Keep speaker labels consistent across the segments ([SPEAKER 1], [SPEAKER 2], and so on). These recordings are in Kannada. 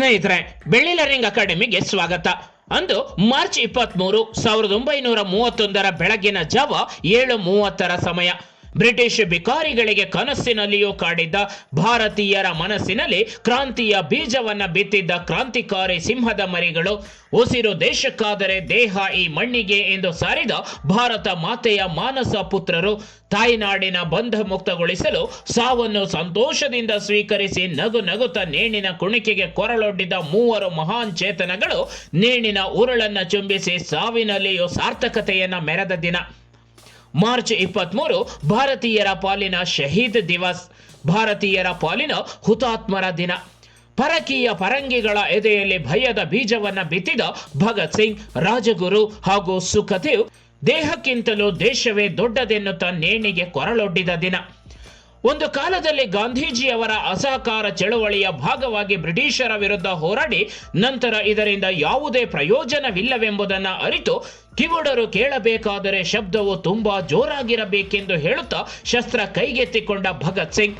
[SPEAKER 1] ಸ್ನೇಹಿತರೆ ಬೆಳ್ಳಿಲರಿಂಗ್ ಅಕಾಡೆಮಿಗೆ ಸ್ವಾಗತ. ಅಂದು ಮಾರ್ಚ್ ಇಪ್ಪತ್ಮೂರು, ಸಾವಿರದ ಒಂಬೈನೂರ ಮೂವತ್ತೊಂದರ ಬೆಳಗಿನ ಜಾವ ಏಳು ಮೂವತ್ತರ ಸಮಯ. ಬ್ರಿಟಿಷ್ ಬಿಕಾರಿಗಳಿಗೆ ಕನಸಿನಲ್ಲಿಯೂ ಕಾಡಿದ್ದ ಭಾರತೀಯರ ಮನಸ್ಸಿನಲ್ಲಿ ಕ್ರಾಂತಿಯ ಬೀಜವನ್ನ ಬಿತ್ತಿದ್ದ ಕ್ರಾಂತಿಕಾರಿ ಸಿಂಹದ ಮರಿಗಳು, ಉಸಿರು ದೇಶಕ್ಕಾದರೆ ದೇಹ ಈ ಮಣ್ಣಿಗೆ ಎಂದು ಸಾರಿದ ಭಾರತ ಮಾತೆಯ ಮಾನಸ ಪುತ್ರರು ತಾಯ್ನಾಡಿನ ಬಂಧ ಮುಕ್ತಗೊಳಿಸಲು ಸಾವನ್ನು ಸಂತೋಷದಿಂದ ಸ್ವೀಕರಿಸಿ ನಗು ನಗುತ್ತ ನೇಣಿನ ಕುಣಿಕೆಗೆ ಕೊರಳೊಡ್ಡಿದ ಮೂವರು ಮಹಾನ್ ಚೇತನಗಳು ನೇಣಿನ ಉರುಳನ್ನ ಚುಂಬಿಸಿ ಸಾವಿನಲ್ಲಿಯೂ ಸಾರ್ಥಕತೆಯನ್ನ ಮೆರೆದ ದಿನ. ಮಾರ್ಚ್ ಇಪ್ಪತ್ಮೂರು ಭಾರತೀಯರ ಪಾಲಿನ ಶಹೀದ್ ದಿವಸ್, ಭಾರತೀಯರ ಪಾಲಿನ ಹುತಾತ್ಮರ ದಿನ. ಪರಕೀಯ ಪರಂಗಿಗಳ ಎದೆಯಲ್ಲಿ ಭಯದ ಬೀಜವನ್ನು ಬಿತ್ತಿದ ಭಗತ್ ಸಿಂಗ್, ರಾಜಗುರು ಹಾಗೂ ಸುಖದೇವ್ ದೇಹಕ್ಕಿಂತಲೂ ದೇಶವೇ ದೊಡ್ಡದೆನ್ನುತ್ತ ನೇಣಿಗೆ ಕೊರಳೊಡ್ಡಿದ ದಿನ. ಒಂದು ಕಾಲದಲ್ಲಿ ಗಾಂಧೀಜಿಯವರ ಅಸಹಕಾರ ಚಳುವಳಿಯ ಭಾಗವಾಗಿ ಬ್ರಿಟಿಷರ ವಿರುದ್ಧ ಹೋರಾಡಿ ನಂತರ ಇದರಿಂದ ಯಾವುದೇ ಪ್ರಯೋಜನವಿಲ್ಲವೆಂಬುದನ್ನು ಅರಿತು ಕಿವುಡರು ಕೇಳಬೇಕಾದರೆ ಶಬ್ದವು ತುಂಬಾ ಜೋರಾಗಿರಬೇಕೆಂದು ಹೇಳುತ್ತಾ ಶಸ್ತ್ರ ಕೈಗೆತ್ತಿಕೊಂಡ ಭಗತ್ ಸಿಂಗ್.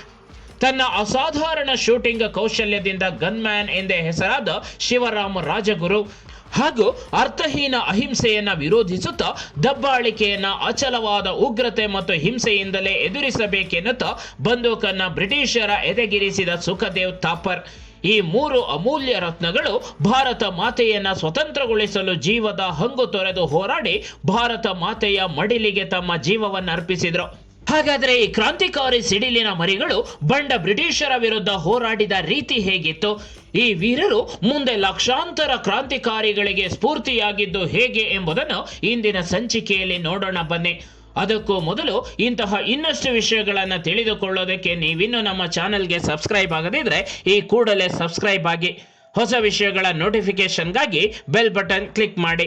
[SPEAKER 1] ತನ್ನ ಅಸಾಧಾರಣ ಶೂಟಿಂಗ್ ಕೌಶಲ್ಯದಿಂದ ಗನ್ಮ್ಯಾನ್ ಎಂದೇ ಹೆಸರಾದ ಶಿವರಾಮ ರಾಜಗುರು. ಹಾಗೂ ಅರ್ಥಹೀನ ಅಹಿಂಸೆಯನ್ನು ವಿರೋಧಿಸುತ್ತಾ ದಬ್ಬಾಳಿಕೆಯನ್ನು ಅಚಲವಾದ ಉಗ್ರತೆ ಮತ್ತು ಹಿಂಸೆಯಿಂದಲೇ ಎದುರಿಸಬೇಕೆನ್ನುತ್ತಾ ಬಂದೂಕನ್ನು ಬ್ರಿಟಿಷರ ಎದೆಗಿರಿಸಿದ ಸುಖದೇವ್ ಥಾಪರ್. ಈ ಮೂರು ಅಮೂಲ್ಯ ರತ್ನಗಳು ಭಾರತ ಮಾತೆಯನ್ನ ಸ್ವತಂತ್ರಗೊಳಿಸಲು ಜೀವದ ಹಂಗು ತೊರೆದು ಹೋರಾಡಿ ಭಾರತ ಮಾತೆಯ ಮಡಿಲಿಗೆ ತಮ್ಮ ಜೀವವನ್ನು ಅರ್ಪಿಸಿದ್ರು ಹಾಗಾದ್ರೆ ಈ ಕ್ರಾಂತಿಕಾರಿ ಸಿಡಿಲಿನ ಮರಿಗಳು ಬಂಡ ಬ್ರಿಟಿಷರ ವಿರುದ್ಧ ಹೋರಾಡಿದ ರೀತಿ ಹೇಗಿತ್ತು? ಈ ವೀರರು ಮುಂದೆ ಲಕ್ಷಾಂತರ ಕ್ರಾಂತಿಕಾರಿಗಳಿಗೆ ಸ್ಫೂರ್ತಿಯಾಗಿದ್ದು ಹೇಗೆ ಎಂಬುದನ್ನು ಇಂದಿನ ಸಂಚಿಕೆಯಲ್ಲಿ ನೋಡೋಣ ಬನ್ನಿ. ಅದಕ್ಕೂ ಮೊದಲು ಇಂತಹ ಇನ್ನಷ್ಟು ವಿಷಯಗಳನ್ನು ತಿಳಿದುಕೊಳ್ಳೋದಕ್ಕೆ ನೀವಿನ್ನೂ ನಮ್ಮ ಚಾನೆಲ್ಗೆ ಸಬ್ಸ್ಕ್ರೈಬ್ ಆಗದಿದ್ರೆ ಈ ಕೂಡಲೇ ಸಬ್ಸ್ಕ್ರೈಬ್ ಆಗಿ. ಹೊಸ ವಿಷಯಗಳ ನೋಟಿಫಿಕೇಶನ್ಗಾಗಿ ಬೆಲ್ ಬಟನ್ ಕ್ಲಿಕ್ ಮಾಡಿ.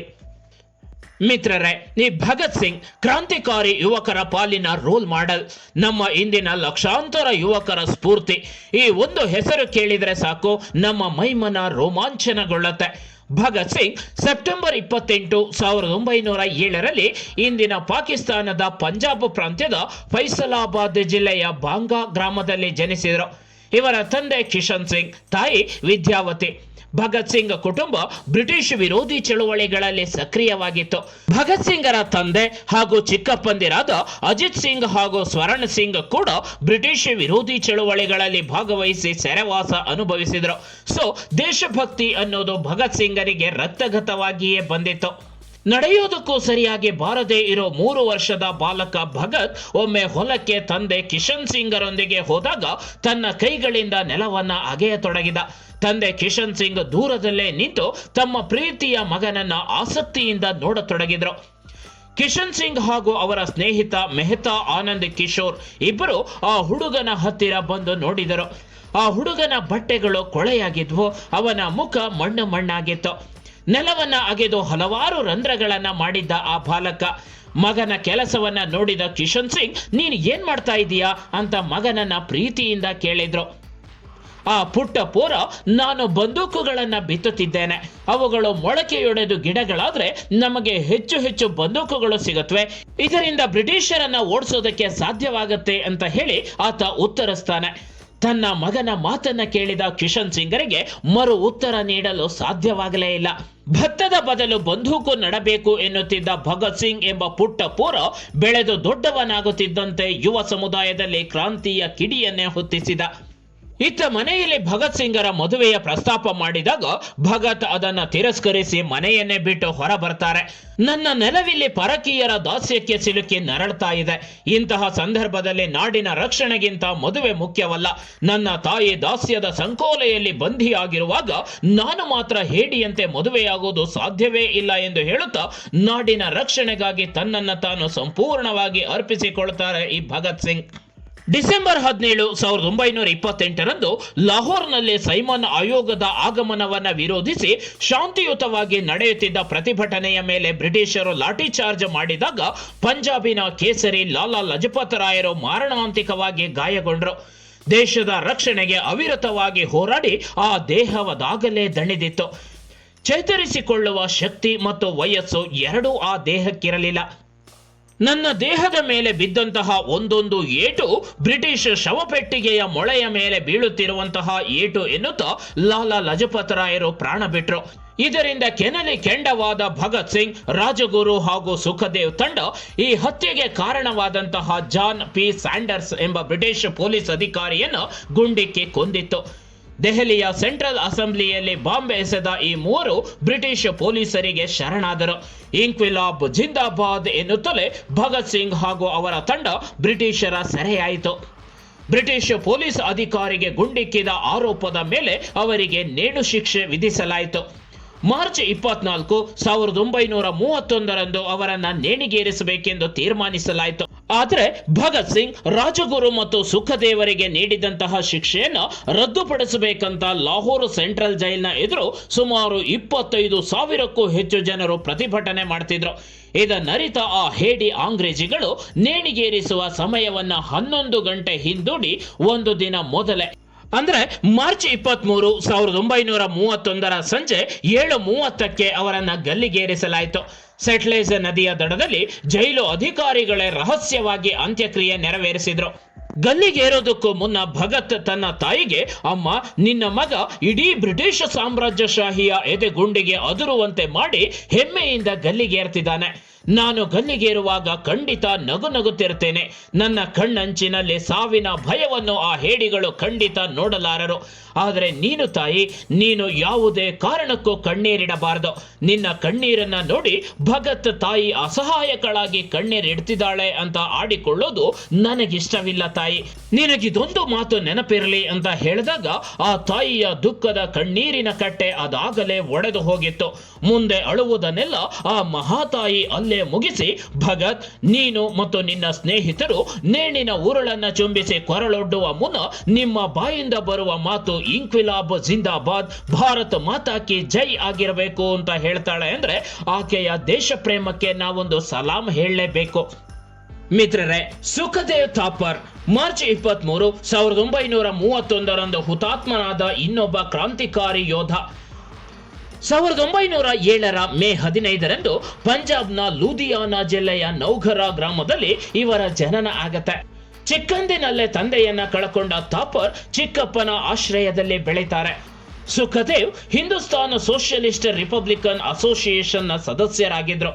[SPEAKER 1] ಮಿತ್ರರೇ, ಈ ಭಗತ್ ಸಿಂಗ್ ಕ್ರಾಂತಿಕಾರಿ ಯುವಕರ ಪಾಲಿನ ರೋಲ್ ಮಾಡೆಲ್ ನಮ್ಮ ಇಂದಿನ ಲಕ್ಷಾಂತರ ಯುವಕರ ಸ್ಫೂರ್ತಿ. ಈ ಒಂದು ಹೆಸರು ಕೇಳಿದರೆ ಸಾಕು, ನಮ್ಮ ಮೈಮನ ರೋಮಾಂಚನಗೊಳ್ಳುತ್ತೆ. ಭಗತ್ ಸಿಂಗ್ ಸೆಪ್ಟೆಂಬರ್ ಇಪ್ಪತ್ತೆಂಟು ಸಾವಿರದ ಒಂಬೈನೂರ ಏಳರಲ್ಲಿ ಇಂದಿನ ಪಾಕಿಸ್ತಾನದ ಪಂಜಾಬ್ ಪ್ರಾಂತ್ಯದ ಫೈಸಲಾಬಾದ್ ಜಿಲ್ಲೆಯ ಬಾಂಗಾ ಗ್ರಾಮದಲ್ಲಿ ಜನಿಸಿದರು. ಇವರ ತಂದೆ ಕಿಶನ್ ಸಿಂಗ್, ತಾಯಿ ವಿದ್ಯಾವತಿ. ಭಗತ್ ಸಿಂಗ್ ಕುಟುಂಬ ಬ್ರಿಟಿಷ್ ವಿರೋಧಿ ಚಳುವಳಿಗಳಲ್ಲಿ ಸಕ್ರಿಯವಾಗಿತ್ತು. ಭಗತ್ ಸಿಂಗರ ತಂದೆ ಹಾಗೂ ಚಿಕ್ಕಪ್ಪಂದಿರಾದ ಅಜಿತ್ ಸಿಂಗ್ ಹಾಗೂ ಸ್ವರಣ್ ಸಿಂಗ್ ಕೂಡ ಬ್ರಿಟಿಷ್ ವಿರೋಧಿ ಚಳುವಳಿಗಳಲ್ಲಿ ಭಾಗವಹಿಸಿ ಸೆರೆವಾಸ ಅನುಭವಿಸಿದರು. ಸೊ, ದೇಶಭಕ್ತಿ ಅನ್ನೋದು ಭಗತ್ ಸಿಂಗರಿಗೆ ರಕ್ತಗತವಾಗಿಯೇ ಬಂದಿತ್ತು. ನಡೆಯೋದಕ್ಕೂ ಸರಿಯಾಗಿ ಬಾರದೇ ಇರೋ ಮೂರು ವರ್ಷದ ಬಾಲಕ ಭಗತ್ ಒಮ್ಮೆ ಹೊಲಕ್ಕೆ ತಂದೆ ಕಿಶನ್ ಸಿಂಗರೊಂದಿಗೆ ಹೋದಾಗ ತನ್ನ ಕೈಗಳಿಂದ ನೆಲವನ್ನ ಅಗೆಯತೊಡಗಿದ ತಂದೆ ಕಿಶನ್ ಸಿಂಗ್ ದೂರದಲ್ಲೇ ನಿಂತು ತಮ್ಮ ಪ್ರೀತಿಯ ಮಗನನ್ನ ಆಸಕ್ತಿಯಿಂದ ನೋಡತೊಡಗಿದ್ರು. ಕಿಶನ್ ಸಿಂಗ್ ಹಾಗೂ ಅವರ ಸ್ನೇಹಿತ ಮೆಹ್ತಾ ಆನಂದ್ ಕಿಶೋರ್ ಇಬ್ಬರು ಆ ಹುಡುಗನ ಹತ್ತಿರ ಬಂದು ನೋಡಿದರು. ಆ ಹುಡುಗನ ಬಟ್ಟೆಗಳು ಕೊಳೆಯಾಗಿದ್ವು, ಅವನ ಮುಖ ಮಣ್ಣು ಮಣ್ಣಾಗಿತ್ತು. ನೆಲವನ್ನ ಅಗೆದು ಹಲವಾರು ರಂಧ್ರಗಳನ್ನು ಮಾಡಿದ್ದ ಆ ಬಾಲಕ. ಮಗನ ಕೆಲಸವನ್ನ ನೋಡಿದ ಕಿಶನ್ ಸಿಂಗ್, ನೀನು ಏನ್ ಮಾಡ್ತಾ ಇದೀಯಾ? ಅಂತ ಮಗನನ್ನ ಪ್ರೀತಿಯಿಂದ ಕೇಳಿದ್ರು. ಆ ಪುಟ್ಟ ಪೋರ ನಾನು ಬಂದೂಕುಗಳನ್ನ ಬಿತ್ತುತ್ತಿದ್ದೇನೆ. ಅವುಗಳು ಮೊಳಕೆಯೊಡೆದು ಗಿಡಗಳಾದ್ರೆ ನಮಗೆ ಹೆಚ್ಚು ಹೆಚ್ಚು ಬಂದೂಕುಗಳು ಸಿಗುತ್ತವೆ ಇದರಿಂದ ಬ್ರಿಟಿಷರನ್ನ ಓಡಿಸೋದಕ್ಕೆ ಸಾಧ್ಯವಾಗುತ್ತೆ ಅಂತ ಹೇಳಿ ಆತ ಉತ್ತರಿಸ್ತಾನೆ. ತನ್ನ ಮಗನ ಮಾತನ್ನ ಕೇಳಿದ ಕಿಶನ್ ಸಿಂಗರಿಗೆ ಮರು ಉತ್ತರ ನೀಡಲು ಸಾಧ್ಯವಾಗಲೇ ಇಲ್ಲ. ಭತ್ತದ ಬದಲು ಬಂದೂಕು ನಡಬೇಕು ಎನ್ನುತ್ತಿದ್ದ ಭಗತ್ ಸಿಂಗ್ ಎಂಬ ಪುಟ್ಟ ಪೂರ ಬೆಳೆದು ದೊಡ್ಡವನಾಗುತ್ತಿದ್ದಂತೆ ಯುವ ಸಮುದಾಯದಲ್ಲಿ ಕ್ರಾಂತಿಯ ಕಿಡಿಯನ್ನೇ ಹೊತ್ತಿಸಿದ ಇತ್ತ ಮನೆಯಲ್ಲಿ ಭಗತ್ ಸಿಂಗರ ಮದುವೆಯ ಪ್ರಸ್ತಾಪ ಮಾಡಿದಾಗ ಭಗತ್ ಅದನ್ನ ತಿರಸ್ಕರಿಸಿ ಮನೆಯನ್ನೇ ಬಿಟ್ಟು ಹೊರ ಬರ್ತಾರೆ ನನ್ನ ನೆಲವಿಲ್ಲಿ ಪರಕೀಯರ ದಾಸ್ಯಕ್ಕೆ ಸಿಲುಕಿ ನರಳ್ತಾ ಇದೆ. ಇಂತಹ ಸಂದರ್ಭದಲ್ಲಿ ನಾಡಿನ ರಕ್ಷಣೆಗಿಂತ ಮದುವೆ ಮುಖ್ಯವಲ್ಲ. ನನ್ನ ತಾಯಿ ದಾಸ್ಯದ ಸಂಕೋಲೆಯಲ್ಲಿ ಬಂಧಿಯಾಗಿರುವಾಗ ನಾನು ಮಾತ್ರ ಹೇಡಿಯಂತೆ ಮದುವೆಯಾಗುವುದು ಸಾಧ್ಯವೇ ಇಲ್ಲ ಎಂದು ಹೇಳುತ್ತಾ ನಾಡಿನ ರಕ್ಷಣೆಗಾಗಿ ತನ್ನನ್ನು ತಾನು ಸಂಪೂರ್ಣವಾಗಿ ಅರ್ಪಿಸಿಕೊಳ್ತಾರೆ ಈ ಭಗತ್ ಸಿಂಗ್. ಡಿಸೆಂಬರ್ ಹದಿನೇಳು ಸಾವಿರದ ಒಂಬೈನೂರ ಇಪ್ಪತ್ತೆಂಟರಂದು ಲಾಹೋರ್ನಲ್ಲಿ ಸೈಮನ್ ಆಯೋಗದ ಆಗಮನವನ್ನು ವಿರೋಧಿಸಿ ಶಾಂತಿಯುತವಾಗಿ ನಡೆಯುತ್ತಿದ್ದ ಪ್ರತಿಭಟನೆಯ ಮೇಲೆ ಬ್ರಿಟಿಷರು ಲಾಠಿ ಚಾರ್ಜ್ ಮಾಡಿದಾಗ ಪಂಜಾಬಿನ ಕೇಸರಿ ಲಾಲಾ ಲಜಪತ್ ರಾಯರು ಮಾರಣಾಂತಿಕವಾಗಿ ಗಾಯಗೊಂಡರು. ದೇಶದ ರಕ್ಷಣೆಗೆ ಅವಿರತವಾಗಿ ಹೋರಾಡಿ ಆ ದೇಹವದಾಗಲೇ ದಣಿದಿತ್ತು. ಚೇತರಿಸಿಕೊಳ್ಳುವ ಶಕ್ತಿ ಮತ್ತು ವಯಸ್ಸು ಎರಡೂ ಆ ದೇಹಕ್ಕಿರಲಿಲ್ಲ. ನನ್ನ ದೇಹದ ಮೇಲೆ ಬಿದ್ದಂತಹ ಒಂದೊಂದು ಏಟು ಬ್ರಿಟಿಷ್ ಶವಪೆಟ್ಟಿಗೆಯ ಮೊಳೆಯ ಮೇಲೆ ಬೀಳುತ್ತಿರುವಂತಹ ಏಟು ಎನ್ನುತ್ತಾ ಲಾಲಾ ಲಜಪತ್ ರಾಯರು ಪ್ರಾಣ ಬಿಟ್ರು. ಇದರಿಂದ ಕೆನಲಿ ಕೆಂಡವಾದ ಭಗತ್ ಸಿಂಗ್, ರಾಜಗುರು ಹಾಗೂ ಸುಖದೇವ್ ತಂಡ ಈ ಹತ್ಯೆಗೆ ಕಾರಣವಾದಂತಹ ಜಾನ್ ಪಿ ಸ್ಯಾಂಡರ್ಸ್ ಎಂಬ ಬ್ರಿಟಿಷ್ ಪೊಲೀಸ್ ಅಧಿಕಾರಿಯನ್ನು ಗುಂಡಿಕ್ಕಿ ಕೊಂದಿತ್ತು. ದೆಹಲಿಯ ಸೆಂಟ್ರಲ್ ಅಸೆಂಬ್ಲಿಯಲ್ಲಿ ಬಾಂಬ್ ಎಸೆದ ಈ ಮೂವರು ಬ್ರಿಟಿಷ್ ಪೊಲೀಸರಿಗೆ ಶರಣಾದರು. ಇಂಕ್ವಿಲಾಬ್ ಜಿಂದಾಬಾದ್ ಎನ್ನುತ್ತಲೇ ಭಗತ್ ಸಿಂಗ್ ಹಾಗೂ ಅವರ ತಂಡ ಬ್ರಿಟಿಷರ ಸೆರೆಯಾಯಿತು. ಬ್ರಿಟಿಷ್ ಪೊಲೀಸ್ ಅಧಿಕಾರಿಗೆ ಗುಂಡಿಕ್ಕಿದ ಆರೋಪದ ಮೇಲೆ ಅವರಿಗೆ ನೇಣು ಶಿಕ್ಷೆ ವಿಧಿಸಲಾಯಿತು. ಮಾರ್ಚ್ ಇಪ್ಪತ್ನಾಲ್ಕು ಸಾವಿರದ ಒಂಬೈನೂರ ಮೂವತ್ತೊಂದರಂದು ಅವರನ್ನು ನೇಣಿಗೇರಿಸಬೇಕೆಂದು ತೀರ್ಮಾನಿಸಲಾಯಿತು. ಆದರೆ ಭಗತ್ ಸಿಂಗ್ ರಾಜಗುರು ಮತ್ತು ಸುಖದೇವರಿಗೆ ನೀಡಿದಂತಹ ಶಿಕ್ಷೆಯನ್ನು ರದ್ದುಪಡಿಸಬೇಕಂತ ಲಾಹೋರ್ ಸೆಂಟ್ರಲ್ ಜೈಲ್ನ ಎದುರು ಸುಮಾರು ಇಪ್ಪತ್ತೈದು ಸಾವಿರಕ್ಕೂ ಹೆಚ್ಚು ಜನರು ಪ್ರತಿಭಟನೆ ಮಾಡ್ತಿದ್ರು. ಇದನ್ನರಿತ ಆ ಹೇಡಿ ಆಂಗ್ರೇಜಿಗಳು ನೇಣಿಗೇರಿಸುವ ಸಮಯವನ್ನ ಹನ್ನೊಂದು ಗಂಟೆ ಹಿಂದೂಡಿ ಒಂದು ದಿನ ಮೊದಲೇ ಅಂದ್ರೆ ಮಾರ್ಚ್ ಇಪ್ಪತ್ತ್ ಮೂರು ಸಾವಿರದ ಒಂಬೈನೂರ ಮೂವತ್ತೊಂದರ ಸಂಜೆ ಏಳು ಮೂವತ್ತಕ್ಕೆ ಅವರನ್ನ ಗಲ್ಲಿಗೇರಿಸಲಾಯಿತು. ಸೆಟ್ಲೈಸ್ ನದಿಯ ದಡದಲ್ಲಿ ಜೈಲು ಅಧಿಕಾರಿಗಳೇ ರಹಸ್ಯವಾಗಿ ಅಂತ್ಯಕ್ರಿಯೆ ನೆರವೇರಿಸಿದ್ರು. ಗಲ್ಲಿಗೇರೋದಕ್ಕೂ ಮುನ್ನ ಭಗತ್ ತನ್ನ ತಾಯಿಗೆ, ಅಮ್ಮ, ನಿನ್ನ ಮಗ ಇಡೀ ಬ್ರಿಟಿಷ್ ಸಾಮ್ರಾಜ್ಯಶಾಹಿಯ ಎದೆಗುಂಡಿಗೆ ಅದುರುವಂತೆ ಮಾಡಿ ಹೆಮ್ಮೆಯಿಂದ ಗಲ್ಲಿಗೇರ್ತಿದ್ದಾನೆ. ನಾನು ಗಲ್ಲಿಗೇರುವಾಗ ಖಂಡಿತ ನಗು ನಗುತ್ತಿರುತ್ತೇನೆ ನನ್ನ ಕಣ್ಣಂಚಿನಲ್ಲಿ ಸಾವಿನ ಭಯವನ್ನು ಆ ಹೇಡಿಗಳು ಖಂಡಿತ ನೋಡಲಾರರು. ಆದರೆ ನೀನು ತಾಯಿ, ನೀನು ಯಾವುದೇ ಕಾರಣಕ್ಕೂ ಕಣ್ಣೀರಿಡಬಾರದು. ನಿನ್ನ ಕಣ್ಣೀರನ್ನ ನೋಡಿ ಭಗತ್ ತಾಯಿ ಅಸಹಾಯಕಳಾಗಿ ಕಣ್ಣೀರಿಡ್ತಿದ್ದಾಳೆ ಅಂತ ಆಡಿಕೊಳ್ಳೋದು ನನಗಿಷ್ಟವಿಲ್ಲ ತಾಯಿ. ನಿನಗಿದೊಂದು ಮಾತು ನೆನಪಿರಲಿ ಅಂತ ಹೇಳಿದಾಗ ಆ ತಾಯಿಯ ದುಃಖದ ಕಣ್ಣೀರಿನ ಕಟ್ಟೆ ಅದಾಗಲೇ ಒಡೆದು ಹೋಗಿತ್ತು. ಮುಂದೆ ಅಳುವುದನ್ನೆಲ್ಲ ಆ ಮಹಾತಾಯಿ ಅಲ್ಲೇ ಮುಗಿಸಿ ಭಗತ್, ನೀನು ಮತ್ತು ನಿನ್ನ ಸ್ನೇಹಿತರು ನೇಣಿನ ಉರುಳನ್ನ ಚುಂಬಿಸಿ ಕೊರಳೊಡ್ಡುವ ಮುನ್ನ ನಿಮ್ಮ ಬಾಯಿಂದ ಬರುವ ಮಾತು ಇಂಕ್ವಿಲಾಬ್ ಜಿಂದಾಬಾದ್, ಭಾರತ ಮಾತಾಕಿ ಜೈ ಆಗಿರಬೇಕು ಅಂತ ಹೇಳ್ತಾಳೆ ಅಂದ್ರೆ ಆಕೆಯ ದೇಶ ಪ್ರೇಮಕ್ಕೆ ನಾವೊಂದು ಸಲಾಂ ಹೇಳಲೇಬೇಕು. ಮಿತ್ರರೇ, ಸುಖದೇವ್ ಥಾಪರ್, ಮಾರ್ಚ್ ಇಪ್ಪತ್ತ್ ಮೂರು ಸಾವಿರದ ಒಂಬೈನೂರ ಮೂವತ್ತೊಂದರಂದು ಹುತಾತ್ಮನಾದ ಇನ್ನೊಬ್ಬ ಕ್ರಾಂತಿಕಾರಿ ಯೋಧ. ಸಾವಿರದ ಒಂಬೈನೂರ ಏಳರ ಮೇ ಹದಿನೈದರಂದು ಪಂಜಾಬ್ನ ಲೂಧಿಯಾನ ಜಿಲ್ಲೆಯ ನೌಘರ ಗ್ರಾಮದಲ್ಲಿ ಇವರ ಜನನ ಆಗತ್ತೆ. ಚಿಕ್ಕಂದಿನಲ್ಲೇ ತಂದೆಯನ್ನ ಕಳಕೊಂಡ ಥಾಪರ್ ಚಿಕ್ಕಪ್ಪನ ಆಶ್ರಯದಲ್ಲಿ ಬೆಳೀತಾರೆ. ಸುಖದೇವ್ ಹಿಂದೂಸ್ತಾನ ಸೋಷಿಯಲಿಸ್ಟ್ ರಿಪಬ್ಲಿಕನ್ ಅಸೋಸಿಯೇಷನ್ನ ಸದಸ್ಯರಾಗಿದ್ರು.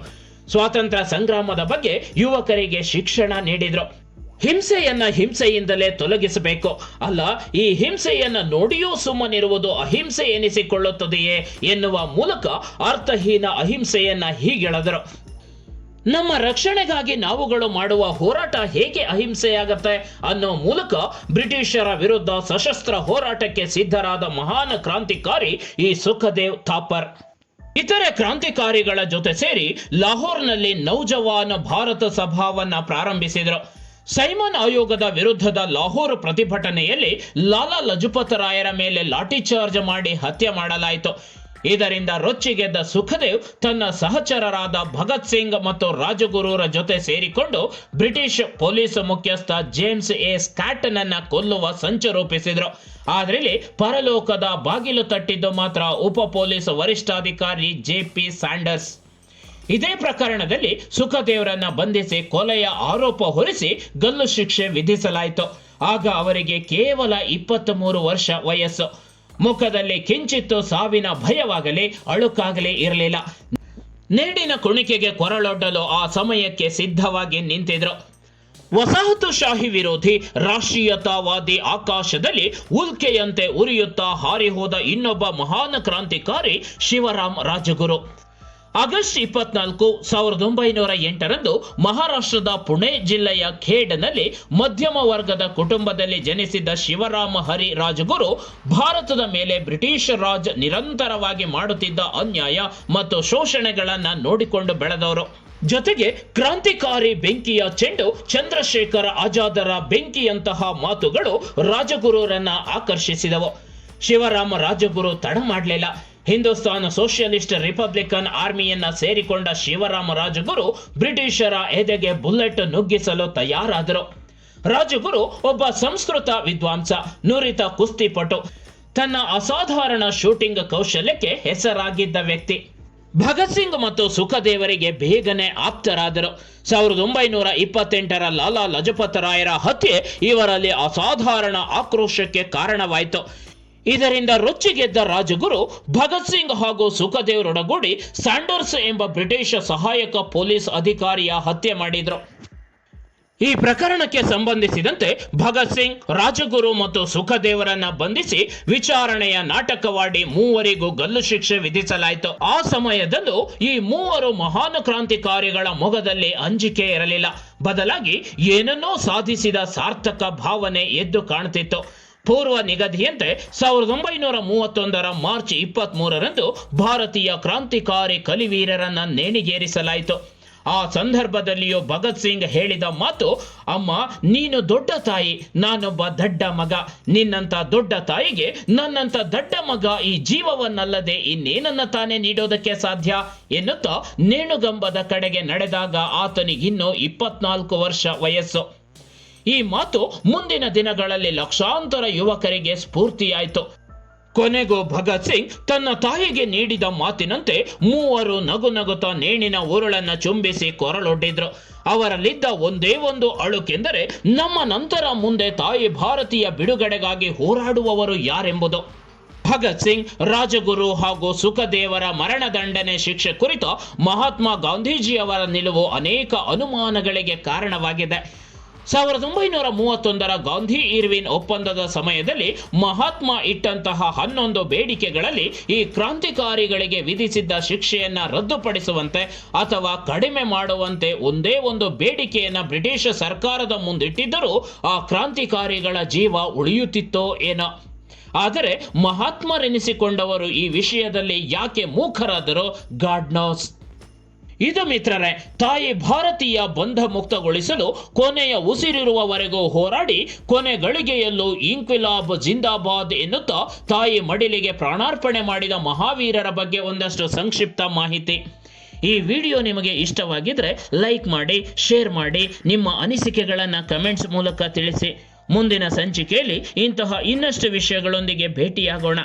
[SPEAKER 1] ಸ್ವಾತಂತ್ರ್ಯ ಸಂಗ್ರಾಮದ ಬಗ್ಗೆ ಯುವಕರಿಗೆ ಶಿಕ್ಷಣ ನೀಡಿದ್ರು. ಹಿಂಸೆಯನ್ನ ಹಿಂಸೆಯಿಂದಲೇ ತೊಲಗಿಸಬೇಕು. ಅಲ್ಲ, ಈ ಹಿಂಸೆಯನ್ನ ನೋಡಿಯೂ ಸುಮ್ಮನಿರುವುದು ಅಹಿಂಸೆ ಎನಿಸಿಕೊಳ್ಳುತ್ತದೆಯೇ ಎನ್ನುವ ಮೂಲಕ ಅರ್ಥಹೀನ ಅಹಿಂಸೆಯನ್ನ ಹೀಗೆಳೆದರು. ನಮ್ಮ ರಕ್ಷಣೆಗಾಗಿ ನಾವುಗಳು ಮಾಡುವ ಹೋರಾಟ ಹೇಗೆ ಅಹಿಂಸೆಯಾಗತ್ತೆ ಅನ್ನೋ ಮೂಲಕ ಬ್ರಿಟಿಷರ ವಿರುದ್ಧ ಸಶಸ್ತ್ರ ಹೋರಾಟಕ್ಕೆ ಸಿದ್ಧರಾದ ಮಹಾನ್ ಕ್ರಾಂತಿಕಾರಿ ಈ ಸುಖದೇವ್ ಥಾಪರ್. ಇತರೆ ಕ್ರಾಂತಿಕಾರಿಗಳ ಜೊತೆ ಸೇರಿ ಲಾಹೋರ್ನಲ್ಲಿ ನೌಜವಾನ್ ಭಾರತ ಸಭಾವನ್ನ ಪ್ರಾರಂಭಿಸಿದರು. ಸೈಮನ್ ಆಯೋಗದ ವಿರುದ್ಧದ ಲಾಹೋರ್ ಪ್ರತಿಭಟನೆಯಲ್ಲಿ ಲಾಲಾ ಲಜಪತ್ ರಾಯರ ಮೇಲೆ ಲಾಠಿ ಚಾರ್ಜ್ ಮಾಡಿ ಹತ್ಯೆ ಮಾಡಲಾಯಿತು. ಇದರಿಂದ ರೊಚ್ಚಿಗೆದ್ದ ಸುಖದೇವ್ ತನ್ನ ಸಹಚರರಾದ ಭಗತ್ ಸಿಂಗ್ ಮತ್ತು ರಾಜಗುರುರ ಜೊತೆ ಸೇರಿಕೊಂಡು ಬ್ರಿಟಿಷ್ ಪೊಲೀಸ್ ಮುಖ್ಯಸ್ಥ ಜೇಮ್ಸ್ ಎ ಸ್ಕ್ಯಾಟನನ್ನ ಕೊಲ್ಲುವ ಸಂಚು ರೂಪಿಸಿದ್ರು. ಆದ್ರಲ್ಲಿ ಪರಲೋಕದ ಬಾಗಿಲು ತಟ್ಟಿದ್ದು ಮಾತ್ರ ಉಪ ಪೊಲೀಸ್ ವರಿಷ್ಠಾಧಿಕಾರಿ ಜೆ ಪಿ ಸ್ಯಾಂಡರ್ಸ್. ಇದೇ ಪ್ರಕರಣದಲ್ಲಿ ಸುಖದೇವರನ್ನ ಬಂಧಿಸಿ ಕೊಲೆಯ ಆರೋಪ ಹೊರಿಸಿ ಗಲ್ಲು ಶಿಕ್ಷೆ ವಿಧಿಸಲಾಯಿತು. ಆಗ ಅವರಿಗೆ ಕೇವಲ ಇಪ್ಪತ್ತ್ ಮೂರು ವರ್ಷ ವಯಸ್ಸು. ಮುಖದಲ್ಲಿ ಕಿಂಚಿತ್ತು ಸಾವಿನ ಭಯವಾಗಲಿ, ಅಳುಕಾಗಲಿ ಇರಲಿಲ್ಲ. ನೀಡಿನ ಕುಣಿಕೆಗೆ ಕೊರಳೊಡ್ಡಲು ಆ ಸಮಯಕ್ಕೆ ಸಿದ್ಧವಾಗಿ ನಿಂತಿದ್ರು. ವಸಾಹತುಶಾಹಿ ವಿರೋಧಿ, ರಾಷ್ಟ್ರೀಯತಾವಾದಿ ಆಕಾಶದಲ್ಲಿ ಉಲ್ಕೆಯಂತೆ ಉರಿಯುತ್ತಾ ಹಾರಿಹೋದ ಇನ್ನೊಬ್ಬ ಮಹಾನ್ ಕ್ರಾಂತಿಕಾರಿ ಶಿವರಾಮ್ ರಾಜಗುರು. ಆಗಸ್ಟ್ ಇಪ್ಪತ್ನಾಲ್ಕು ಸಾವಿರದ ಒಂಬೈನೂರ ಎಂಟರಂದು ಮಹಾರಾಷ್ಟ್ರದ ಪುಣೆ ಜಿಲ್ಲೆಯ ಖೇಡ್ನಲ್ಲಿ ಮಧ್ಯಮ ವರ್ಗದ ಕುಟುಂಬದಲ್ಲಿ ಜನಿಸಿದ ಶಿವರಾಮ ಹರಿ ರಾಜಗುರು ಭಾರತದ ಮೇಲೆ ಬ್ರಿಟಿಷ್ ರಾಜ್ ನಿರಂತರವಾಗಿ ಮಾಡುತ್ತಿದ್ದ ಅನ್ಯಾಯ ಮತ್ತು ಶೋಷಣೆಗಳನ್ನು ನೋಡಿಕೊಂಡು ಬೆಳೆದವರು. ಜೊತೆಗೆ ಕ್ರಾಂತಿಕಾರಿ ಬೆಂಕಿಯ ಚೆಂಡು, ಚಂದ್ರಶೇಖರ ಆಜಾದರ ಬೆಂಕಿಯಂತಹ ಮಾತುಗಳು ರಾಜಗುರುರನ್ನ ಆಕರ್ಷಿಸಿದವು. ಶಿವರಾಮ ರಾಜಗುರು ತಡ ಮಾಡಲಿಲ್ಲ. ಹಿಂದೂಸ್ತಾನ್ ಸೋಷಿಯಲಿಸ್ಟ್ ರಿಪಬ್ಲಿಕನ್ ಆರ್ಮಿಯನ್ನ ಸೇರಿಕೊಂಡ ಶಿವರಾಮ ರಾಜಗುರು ಬ್ರಿಟಿಷರ ಎದೆಗೆ ಬುಲೆಟ್ ನುಗ್ಗಿಸಲು ತಯಾರಾದರು. ರಾಜಗುರು ಒಬ್ಬ ಸಂಸ್ಕೃತ ವಿದ್ವಾಂಸ, ನುರಿತ ಕುಸ್ತಿಪಟು, ತನ್ನ ಅಸಾಧಾರಣ ಶೂಟಿಂಗ್ ಕೌಶಲ್ಯಕ್ಕೆ ಹೆಸರಾಗಿದ್ದ ವ್ಯಕ್ತಿ. ಭಗತ್ ಸಿಂಗ್ ಮತ್ತು ಸುಖದೇವರಿಗೆ ಬೇಗನೆ ಆಪ್ತರಾದರು. ಸಾವಿರದ ಒಂಬೈನೂರ ಇಪ್ಪತ್ತೆಂಟರ ಲಾಲಾ ಲಜಪತ್ ರಾಯರ ಹತ್ಯೆ ಇವರಲ್ಲಿ ಅಸಾಧಾರಣ ಆಕ್ರೋಶಕ್ಕೆ ಕಾರಣವಾಯಿತು. ಇದರಿಂದ ರೊಚ್ಚಿಗೆದ್ದ ರಾಜಗುರು ಭಗತ್ ಸಿಂಗ್ ಹಾಗೂ ಸುಖದೇವರೊಡಗೂಡಿ ಸ್ಯಾಂಡರ್ಸ್ ಎಂಬ ಬ್ರಿಟಿಷ್ ಸಹಾಯಕ ಪೊಲೀಸ್ ಅಧಿಕಾರಿಯ ಹತ್ಯೆ ಮಾಡಿದ್ರು. ಈ ಪ್ರಕರಣಕ್ಕೆ ಸಂಬಂಧಿಸಿದಂತೆ ಭಗತ್ ಸಿಂಗ್, ರಾಜಗುರು ಮತ್ತು ಸುಖದೇವರನ್ನ ಬಂಧಿಸಿ ವಿಚಾರಣೆಯ ನಾಟಕವಾಡಿ ಮೂವರಿಗೂ ಗಲ್ಲು ಶಿಕ್ಷೆ ವಿಧಿಸಲಾಯಿತು. ಆ ಸಮಯದಲ್ಲೂ ಈ ಮೂವರು ಮಹಾನ್ ಕ್ರಾಂತಿಕಾರಿಗಳ ಮೊಗದಲ್ಲಿ ಅಂಜಿಕೆ ಇರಲಿಲ್ಲ. ಬದಲಾಗಿ ಏನನ್ನೋ ಸಾಧಿಸಿದ ಸಾರ್ಥಕ ಭಾವನೆ ಎದ್ದು ಕಾಣ್ತಿತ್ತು. ಪೂರ್ವ ನಿಗದಿಯಂತೆ ಸಾವಿರದ ಒಂಬೈನೂರ ಮೂವತ್ತೊಂದರ ಮಾರ್ಚ್ ಇಪ್ಪತ್ತ್ ಮೂರರಂದು ಭಾರತೀಯ ಕ್ರಾಂತಿಕಾರಿ ಕಲಿವೀರರನ್ನ ನೇಣಿಗೇರಿಸಲಾಯಿತು. ಆ ಸಂದರ್ಭದಲ್ಲಿಯೂ ಭಗತ್ ಸಿಂಗ್ ಹೇಳಿದ ಮಾತು, ಅಮ್ಮ, ನೀನು ದೊಡ್ಡ ತಾಯಿ, ನಾನೊಬ್ಬ ದಡ್ಡ ಮಗ. ನಿನ್ನಂತ ದೊಡ್ಡ ತಾಯಿಗೆ ನನ್ನಂತ ದಡ್ಡ ಮಗ ಈ ಜೀವವನ್ನಲ್ಲದೆ ಇನ್ನೇನನ್ನ ತಾನೇ ನೀಡೋದಕ್ಕೆ ಸಾಧ್ಯ? ಎನ್ನುತ್ತಾ ನೇಣುಗಂಬದ ಕಡೆಗೆ ನಡೆದಾಗ ಆತನಿಗಿನ್ನೂ ಇಪ್ಪತ್ನಾಲ್ಕು ವರ್ಷ ವಯಸ್ಸು. ಈ ಮಾತು ಮುಂದಿನ ದಿನಗಳಲ್ಲಿ ಲಕ್ಷಾಂತರ ಯುವಕರಿಗೆ ಸ್ಫೂರ್ತಿಯಾಯಿತು. ಕೊನೆಗೂ ಭಗತ್ ಸಿಂಗ್ ತನ್ನ ತಾಯಿಗೆ ನೀಡಿದ ಮಾತಿನಂತೆ ಮೂವರು ನಗು ನಗುತ್ತಾ ನೇಣಿನ ಉರುಳನ್ನು ಚುಂಬಿಸಿ ಕೊರಳೊಡ್ಡಿದ್ರು. ಅವರಲ್ಲಿದ್ದ ಒಂದೇ ಒಂದು ಅಳುಕೆಂದರೆ ನಮ್ಮ ನಂತರ ಮುಂದೆ ತಾಯಿ ಭಾರತೀಯ ಬಿಡುಗಡೆಗಾಗಿ ಹೋರಾಡುವವರು ಯಾರೆಂಬುದು. ಭಗತ್ ಸಿಂಗ್ ರಾಜಗುರು ಹಾಗೂ ಸುಖದೇವರ ಮರಣದಂಡನೆ ಶಿಕ್ಷೆ ಕುರಿತ ಮಹಾತ್ಮ ಗಾಂಧೀಜಿಯವರ ನಿಲುವು ಅನೇಕ ಅನುಮಾನಗಳಿಗೆ ಕಾರಣವಾಗಿದೆ. ಸಾವಿರದ ಒಂಬೈನೂರ ಮೂವತ್ತೊಂದರ ಗಾಂಧಿ ಇರ್ವಿನ್ ಒಪ್ಪಂದದ ಸಮಯದಲ್ಲಿ ಮಹಾತ್ಮ ಇಟ್ಟಂತಹ ಹನ್ನೊಂದು ಬೇಡಿಕೆಗಳಲ್ಲಿ ಈ ಕ್ರಾಂತಿಕಾರಿಗಳಿಗೆ ವಿಧಿಸಿದ್ದ ಶಿಕ್ಷೆಯನ್ನ ರದ್ದುಪಡಿಸುವಂತೆ ಅಥವಾ ಕಡಿಮೆ ಮಾಡುವಂತೆ ಒಂದೇ ಒಂದು ಬೇಡಿಕೆಯನ್ನ ಬ್ರಿಟಿಷ್ ಸರ್ಕಾರದ ಮುಂದಿಟ್ಟಿದ್ದರೂ ಆ ಕ್ರಾಂತಿಕಾರಿಗಳ ಜೀವ ಉಳಿಯುತ್ತಿತ್ತೋ ಏನೋ. ಆದರೆ ಮಹಾತ್ಮರೆನಿಸಿಕೊಂಡವರು ಈ ವಿಷಯದಲ್ಲಿ ಯಾಕೆ ಮೂಖರಾದರೋ ಗಾಡ್ ನೋಸ್. ಇದು ಮಿತ್ರರೇ, ತಾಯಿ ಭಾರತೀಯ ಬಂಧ ಮುಕ್ತಗೊಳಿಸಲು ಕೊನೆಯ ಉಸಿರಿರುವವರೆಗೂ ಹೋರಾಡಿ ಕೊನೆ ಗಳಿಗೆಯಲ್ಲೂ ಇಂಕ್ವಿಲಾಬ್ ಜಿಂದಾಬಾದ್ ಎನ್ನುತ್ತಾ ತಾಯಿ ಮಡಿಲಿಗೆ ಪ್ರಾಣಾರ್ಪಣೆ ಮಾಡಿದ ಮಹಾವೀರರ ಬಗ್ಗೆ ಒಂದಷ್ಟು ಸಂಕ್ಷಿಪ್ತ ಮಾಹಿತಿ. ಈ ವಿಡಿಯೋ ನಿಮಗೆ ಇಷ್ಟವಾಗಿದ್ರೆ ಲೈಕ್ ಮಾಡಿ, ಶೇರ್ ಮಾಡಿ, ನಿಮ್ಮ ಅನಿಸಿಕೆಗಳನ್ನು ಕಮೆಂಟ್ಸ್ ಮೂಲಕ ತಿಳಿಸಿ. ಮುಂದಿನ ಸಂಚಿಕೆಯಲ್ಲಿ ಇಂತಹ ಇನ್ನಷ್ಟು ವಿಷಯಗಳೊಂದಿಗೆ ಭೇಟಿಯಾಗೋಣ.